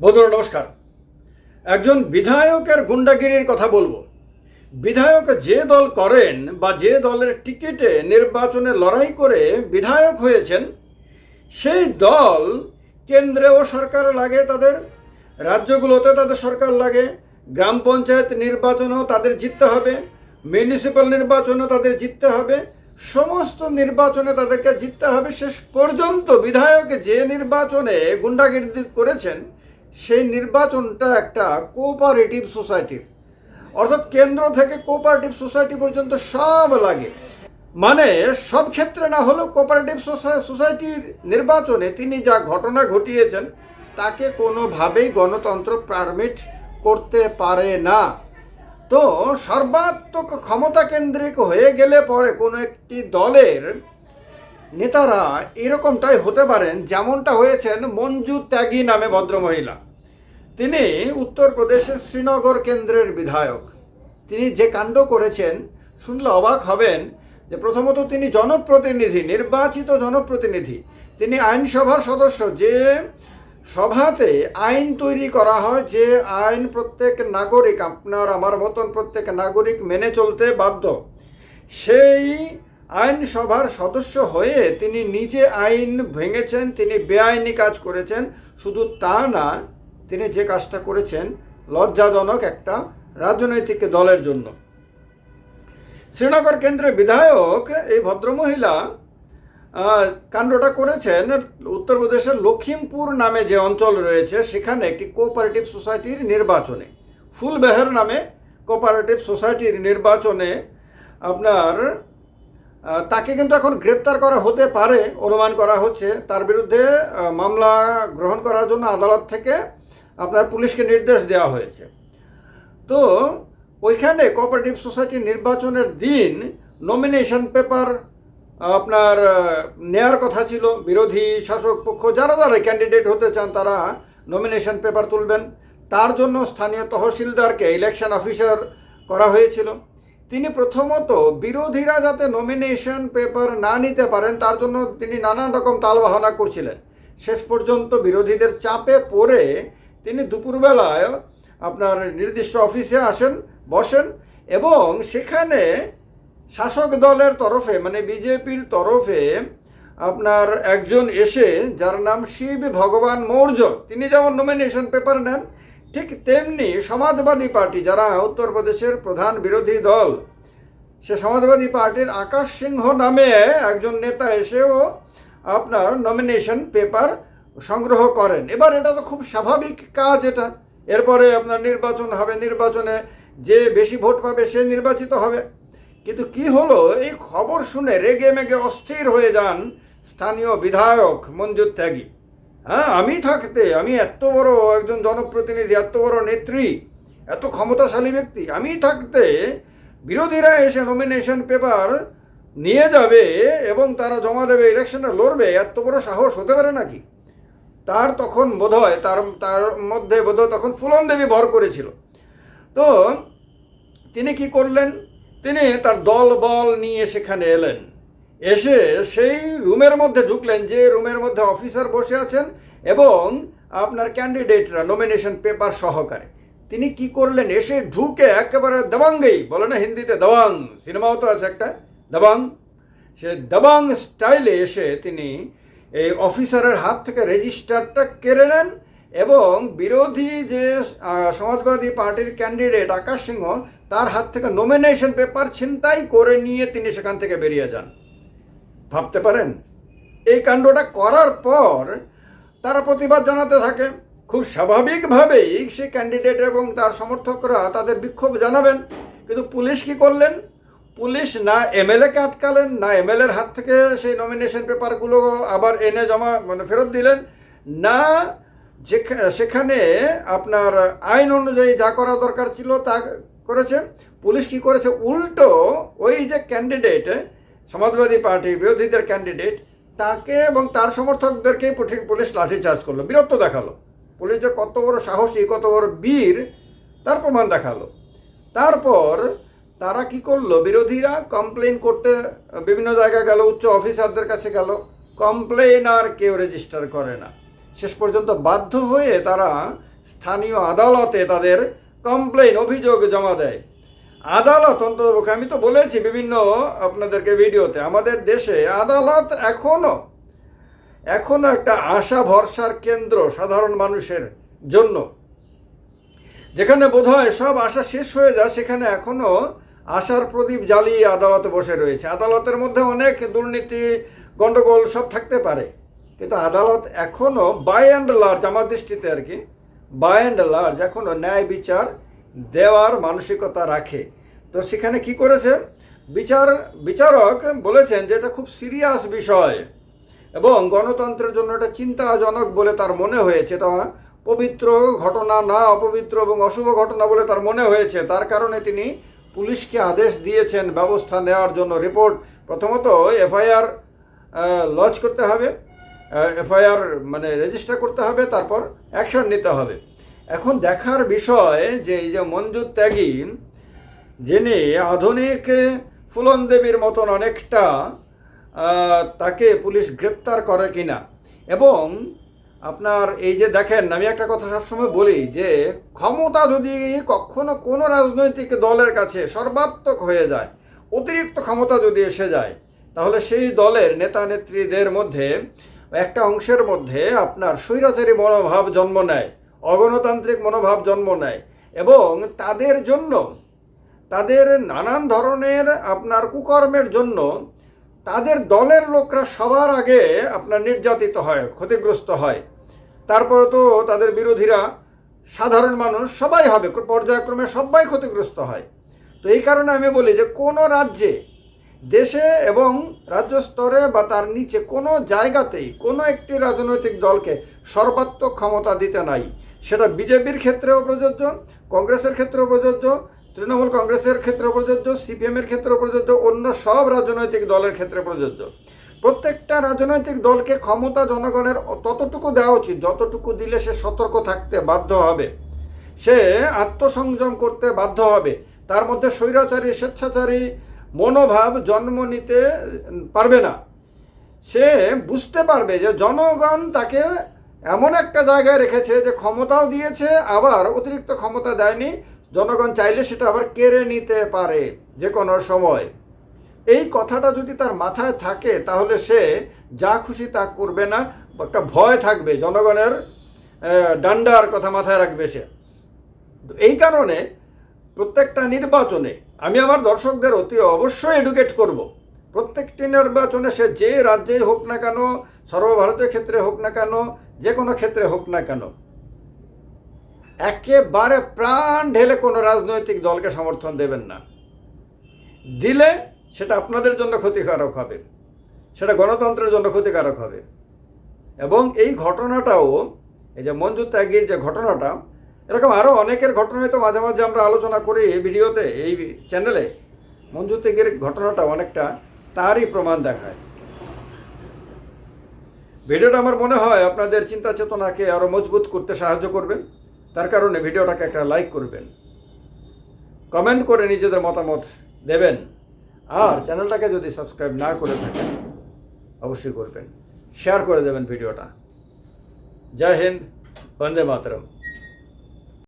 বন্ধুরা, নমস্কার। একজন বিধায়কের গুন্ডাগিরির কথা বলব। বিধায়ক যে দল করেন বা যে দলের টিকিটে নির্বাচনে লড়াই করে বিধায়ক হয়েছেন, সেই দল কেন্দ্রেও সরকার লাগে তাদের, রাজ্যগুলোতে তাদের সরকার লাগে, গ্রাম পঞ্চায়েত নির্বাচনেও তাদের জিততে হবে, মিউনিসিপ্যাল নির্বাচনেও তাদের জিততে হবে, সমস্ত নির্বাচনে তাদেরকে জিততে হবে। শেষ পর্যন্ত বিধায়ক যে নির্বাচনে গুন্ডাগিরি করেছেন সেই নির্বাচনটা একটা কোঅপারেটিভ সোসাইটির অর্থাৎ কেন্দ্র থেকে কোঅপারেটিভ সোসাইটি পর্যন্ত সব লাগে। মানে সব ক্ষেত্রে না হলেও কোঅপারেটিভ সোসাইটির নির্বাচনে তিনি যা ঘটনা ঘটিয়েছেন, তাকে কোনোভাবেই গণতন্ত্র পারমিট করতে পারে না। তো সর্বাত্মক ক্ষমতা কেন্দ্রিক হয়ে গেলে পরে কোনো একটি দলের নেতারা এরকমটাই হতে পারেন যেমনটা হয়েছেন মঞ্জু ত্যাগী নামে ভদ্রমহিলা। তিনি উত্তরপ্রদেশের শ্রীনগর কেন্দ্রের বিধায়ক। তিনি যে কাণ্ড করেছেন, শুনলে অবাক হবেন যে প্রথমত তিনি জনপ্রতিনিধি, নির্বাচিত জনপ্রতিনিধি। তিনি আইনসভার সদস্য, যে সভাতে আইন তৈরি করা হয়, যে আইন প্রত্যেক নাগরিক, আপনার, আমার মতন প্রত্যেক নাগরিক মেনে চলতে বাধ্য। সেই আইনসভার সদস্য হয়ে তিনি নিজে আইন ভেঙেছেন, তিনি বেআইনি কাজ করেছেন। শুধু তা না, তিনি যে কাজটা করেছেন, লজ্জাজনক একটা রাজনৈতিক দলের জন্য। শ্রীনগর কেন্দ্রের বিধায়ক এই ভদ্রমহিলা কাণ্ডটা করেছেন উত্তরপ্রদেশের লখিমপুর নামে যে অঞ্চল রয়েছে, সেখানে একটি কোঅপারেটিভ সোসাইটির নির্বাচনে। ফুলবেহের নামে কোঅপারেটিভ সোসাইটির নির্বাচনে আপনার তাকে কিন্তু এখন গ্রেপ্তার করা হতে পারে, অনুমান করা হচ্ছে। তার বিরুদ্ধে মামলা গ্রহণ করার জন্য আদালত থেকে আপনার পুলিশকে নির্দেশ দেওয়া হয়েছে। তো, ওইখানে কোঅপারেটিভ সোসাইটি নির্বাচনের দিন নমিনেশন পেপার আপনার নেয়ার কথা ছিল। বিরোধী শাসক পক্ষ, যারা যারা ক্যান্ডিডেট হতে চান, তারা নমিনেশন পেপার তুলবেন। তার জন্য স্থানীয় তহসিলদারকে ইলেকশন অফিসার করা হয়েছিল। তিনি প্রথমত বিরোধীরা যাতে নমিনেশন পেপার না নিতে পারেন, তার জন্য তিনি নানান রকম তালবাহনা করছিলেন। শেষ পর্যন্ত বিরোধীদের চাপে পড়ে তিনি দুপুরবেলায় আপনার নির্দিষ্ট অফিসে আসেন, বসেন এবং সেখানে শাসক দলের তরফে মানে বিজেপির তরফে আপনার একজন এসে, যার নাম শিব ভগবান মৌর্য, তিনি যেমন নমিনেশন পেপার নেন ঠিক তেমনি সমাজবাদী পার্টি যারা উত্তরপ্রদেশের প্রধান বিরোধী দল, সে সমাজবাদী পার্টির আকাশ সিংহ নামে একজন নেতা এসেও আপনার নমিনেশন পেপার সংগ্রহ করেন। এবার এটা তো খুব স্বাভাবিক কাজ এটা। এরপরে আপনার নির্বাচন হবে, নির্বাচনে যে বেশি ভোট পাবে সে নির্বাচিত হবে। কিন্তু কি হলো, এই খবর শুনে রেগে মেগে অস্থির হয়ে যান স্থানীয় বিধায়ক মঞ্জুর ত্যাগী। হ্যাঁ আমি থাকতে, আমি এত বড় একজন জনপ্রতিনিধি, এত বড় নেত্রী, এত ক্ষমতাশালী ব্যক্তি, আমি থাকতে বিরোধীরা এসে নমিনেশন পেপার নিয়ে যাবে এবং তারা জমা দেবে ইলেকশনে লড়বে, এত বড় সাহস হতে পারে নাকি? তার তখন বোধ হয় তার তার মধ্যে বোধ হয় তখন ফুলন দেবী ভর করেছিল। তো, তিনি কি করলেন? তিনি তার দল বল নিয়ে সেখানে এলেন। এসে সেই রুমের মধ্যে ঢুকলেন যে রুমের মধ্যে অফিসার বসে আছেন এবং আপনার ক্যান্ডিডেটরা নমিনেশন পেপার সহকারে। তিনি কি করলেন? এসে ঢুকে একেবারে দাবাঙ্গেই, বলে না হিন্দিতে দাবাং, সিনেমাও তো আছে একটা, দাবাং। সে দাবাং স্টাইলে এসে তিনি এই অফিসারের হাত থেকে রেজিস্টারটা কেড়ে নেন এবং বিরোধী যে সমাজবাদী পার্টির ক্যান্ডিডেট আকাশ সিংহ, তার হাত থেকে নমিনেশন পেপার ছিনতাই করে নিয়ে তিনি সেখান থেকে বেরিয়ে যান। ভাবতে পারেন? এই কাণ্ডটা করার পর তারা প্রতিবাদ জানাতে থাকে। খুব স্বাভাবিকভাবেই সে ক্যান্ডিডেট এবং তার সমর্থকরা তাদের বিক্ষোভ জানাবেন। কিন্তু পুলিশ কি করলেন? পুলিশ না এমএলএকে আটকালেন, না এমএলএর হাত থেকে সেই নমিনেশন পেপারগুলো আবার এনে জমা মানে ফেরত দিলেন, না সেখানে আপনার আইন অনুযায়ী যা করা দরকার ছিল তা করেছে পুলিশ কি করেছে? উল্টো ওই যে ক্যান্ডিডেট সমাজবাদী পার্টি বিরোধীদের ক্যান্ডিডেট তাকে এবং তার সমর্থকদেরকে পুলিশ লাঠিচার্জ করল, বীরত্ব দেখাল। পুলিশ যে কত বড় সাহসী, কত বড় বীর, তার প্রমাণ দেখাল। তারপর তারা কি করল, বিরোধীরা কমপ্লেন করতে বিভিন্ন জায়গায় গেল, উচ্চ অফিসারদের কাছে গেল। কমপ্লেন আর কেউ রেজিস্টার করে না। শেষ পর্যন্ত বাধ্য হয়ে তারা স্থানীয় আদালতে তাদের কমপ্লেন অভিযোগ জমা দেয়। আদালত অন্তত আমি তো বলেছি বিভিন্ন আপনাদেরকে ভিডিওতে, আমাদের দেশে আদালত এখনও এখনও একটা আশা ভরসার কেন্দ্র সাধারণ মানুষের জন্য। যেখানে বোধহয় সব আশা শেষ হয়ে যায়, সেখানে এখনও আশার প্রদীপ জ্বালিয়ে আদালতে বসে রয়েছে। আদালতের মধ্যে অনেক দুর্নীতি, গন্ডগোল সব থাকতে পারে। কিন্তু আদালত এখনও বাই অ্যান্ড লার্জ আমার দৃষ্টিতে আর কি বাই অ্যান্ড লার্জ এখনও ন্যায় বিচার দেওয়ার মানসিকতা রাখে। তো সেখানে কি করেছে? বিচার, বিচারক বলেছেন যে এটা খুব সিরিয়াস বিষয় এবং গণতন্ত্রের জন্য এটা চিন্তাজনক বলে তার মনে হয়েছে। এটা পবিত্র ঘটনা না অপবিত্র এবং অশুভ ঘটনা বলে তার মনে হয়েছে। তার কারণে তিনি পুলিশকে আদেশ দিয়েছেন ব্যবস্থা নেওয়ার জন্য। রিপোর্ট প্রথমত এফআইআর লঞ্চ করতে হবে। এফআইআর মানে রেজিস্টার করতে হবে, তারপর অ্যাকশন নিতে হবে। এখন দেখার বিষয় যে এই যে মঞ্জুর ত্যাগী যিনি আধুনিক ফুলন দেবীর মতন অনেকটা তাকে পুলিশ গ্রেপ্তার করে কিনা। এবং আপনার এই যে দেখেন, আমি একটা কথা সবসময় বলি যে ক্ষমতা যদি কখনো কোনো রাজনৈতিক দলের কাছে সর্বাত্মক হয়ে যায়, অতিরিক্ত ক্ষমতা যদি এসে যায়, তাহলে সেই দলের নেতা নেত্রীদের মধ্যে, একটা অংশের মধ্যে আপনার স্বৈরাচারী মনোভাব জন্ম নেয়। অগণতান্ত্রিক মনোভাব জন্ম নেয় এবং তাদের জন্য, তাদের নানান ধরনের আপনার কুকর্মের জন্য তাদের দলের লোকরা সবার আগে আপনার নির্যাতিত হয়, ক্ষতিগ্রস্ত হয়। তারপরে তো তাদের বিরোধীরা, সাধারণ মানুষ সবাই হবে, পর্যায়ক্রমে সবাই ক্ষতিগ্রস্ত হয়। তো এই কারণে আমি বলি যে কোনো রাজ্যে, দেশে এবং রাজ্য স্তরে বা তার নিচে কোনো জায়গাতেই কোনো একটি রাজনৈতিক দলকে সর্বাত্মক ক্ষমতা দিতে নাই। সেটা বিজেপির ক্ষেত্রেও প্রযোজ্য, কংগ্রেসের ক্ষেত্রেও প্রযোজ্য, তৃণমূল কংগ্রেসের ক্ষেত্রে প্রযোজ্য, সিপিএমের ক্ষেত্রে প্রযোজ্য, অন্য সব রাজনৈতিক দলের ক্ষেত্রে প্রযোজ্য। প্রত্যেকটা রাজনৈতিক দলকে ক্ষমতা জনগণের ততটুকু দেওয়া উচিত, যতটুকু দিলে সে সতর্ক থাকতে বাধ্য হবে। সে আত্মসংযম করতে বাধ্য হবে। তার মধ্যে স্বৈরাচারী, স্বেচ্ছাচারী মনোভাব জন্ম নিতে পারবে না। সে বুঝতে পারবে যে জনগণ তাকে এমন একটা জায়গায় রেখেছে যে ক্ষমতাও দিয়েছে, আবার অতিরিক্ত ক্ষমতা দেয়নি। জনগণ চাইলে সেটা আবার কেড়ে নিতে পারে যে কোনো সময়। এই কথাটা যদি তার মাথায় থাকে, তাহলে সে যা খুশি তা করবে না। একটা ভয় থাকবে, জনগণের ডান্ডার কথা মাথায় রাখবে সে। এই কারণে প্রত্যেকটা নির্বাচনে আমি আমার দর্শকদের অতি অবশ্যই এডুকেট করব। প্রত্যেকটি নির্বাচনে সে যে রাজ্যেই হোক না কেন, সর্বভারতীয় ক্ষেত্রে হোক না কেন, যে কোনো ক্ষেত্রে হোক না কেন, একেবারে প্রাণ ঢেলে কোনো রাজনৈতিক দলকে সমর্থন দেবেন না। দিলে সেটা আপনাদের জন্য ক্ষতিকারক হবে, সেটা গণতন্ত্রের জন্য ক্ষতিকারক হবে। এবং এই ঘটনাটাও, এই যে মঞ্জু ত্যাগীর যে ঘটনাটা, এরকম আরও অনেকের ঘটনায় তো মাঝে মাঝে আমরা আলোচনা করি এই ভিডিওতে, এই চ্যানেলে মঞ্জু ত্যাগীর ঘটনাটা অনেকটা তারই প্রমাণ দেখায়। ভিডিওটা আমার মনে হয় আপনাদের চিন্তা চেতনাকে আরও মজবুত করতে সাহায্য করবে। তার কারণে ভিডিওটাকে একটা লাইক করবেন। কমেন্ট করে নিজেদের মতামত দেবেন। আর চ্যানেলটাকে যদি সাবস্ক্রাইব না করে থাকেন, অবশ্যই করবেন। শেয়ার করে দেবেন ভিডিওটা। জয় হিন্দ, বন্দে মাতরম।